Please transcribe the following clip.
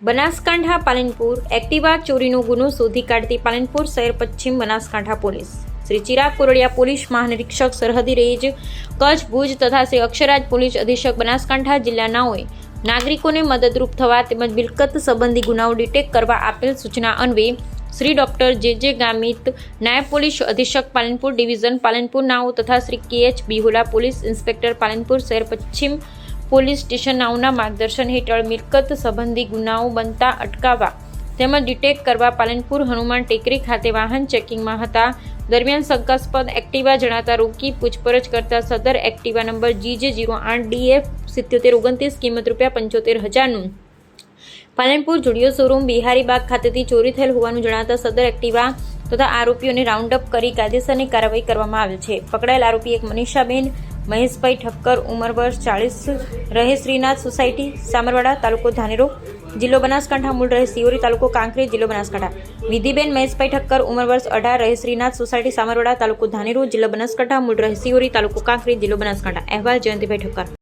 Banaskantha Palanpur Activa ચોરીનો ગુનો શોધી કાઢતી પાલનપુર શહેર પશ્ચિમ બનાસકાંઠા પોલીસ. શ્રી ચિરાગ કોરડિયા પોલીસ મહાનિરીક્ષક સરહદી રેન્જ, કચ્છ ભુજ તથા શ્રી અક્ષરાજ પોલીસ અધિક્ષક બનાસકાંઠા જિલ્લાનાઓએ નાગરિકોને મદદરૂપ થવા તેમજ મિલકત સંબંધી ગુનાઓ ડિટેક્ટ કરવા આપેલ સૂચના અન્વયે શ્રી ડોક્ટર જે જે ગામિત, નાયબ પોલીસ અધિક્ષક પાલનપુર ડિવિઝન પાલનપુર નાઓ તથા Shri K H Bihula police inspector Palanpur શહેર પશ્ચિમ પોલીસ સ્ટેશન નાઓના માર્ગદર્શન હેઠળ મિલકત સંબંધી ગુનાઓ બનતા અટકાવવા તેમજ ડિટેક્ટ કરવા પાલનપુર હનુમાન ટેકરી ખાતે વાહન ચેકિંગમાં હતા. દરમિયાન શંકાસ્પદ એક્ટિવા જણાતા રોકી પૂછપરછ કરતા સદર એક્ટિવા નંબર જીજે જીરો આઠ ડીએફ સિત્યોતેર ઓગણત્રીસ કિંમત રૂપિયા પંચોતેર હજારનું. પાલનપુર જુડિયો શોરૂમ બિહારીબાગ ખાતેથી ચોરી થયેલ હોવાનું જણાતા સદર એક્ટિવા તથા આરોપીઓને રાઉન્ડ અપ કરી કાયદેસરની કાર્યવાહી કરવામાં આવેલ છે. પકડાયેલ આરોપી એક મનીષાબેન મહેશભાઈ ઠક્કર, ઉંમર વર્ષ ચાળીસ રહે શ્રીનાથ સોસાયટી, સામરવાડા તાલુકો ધાનેરો, જિલ્લો બનાસકાંઠા, મૂળ રહે સિયોરી તાલુકો કાંકરી, જિલ્લો બનાસકાંઠા. વિધિબેન મહેશભાઈ ઠક્કર, ઉંમર વર્ષ અઢાર, રહે શ્રીનાથ સોસાયટી, સામરવાડા તાલુકો ધાનેરો, જિલ્લો બનાસકાંઠા, મૂળ રહે સિયોરી તાલુકો કાંકરી, જિલ્લો બનાસકાંઠા. અહેવાલ જયંતિભાઈ ઠક્કર.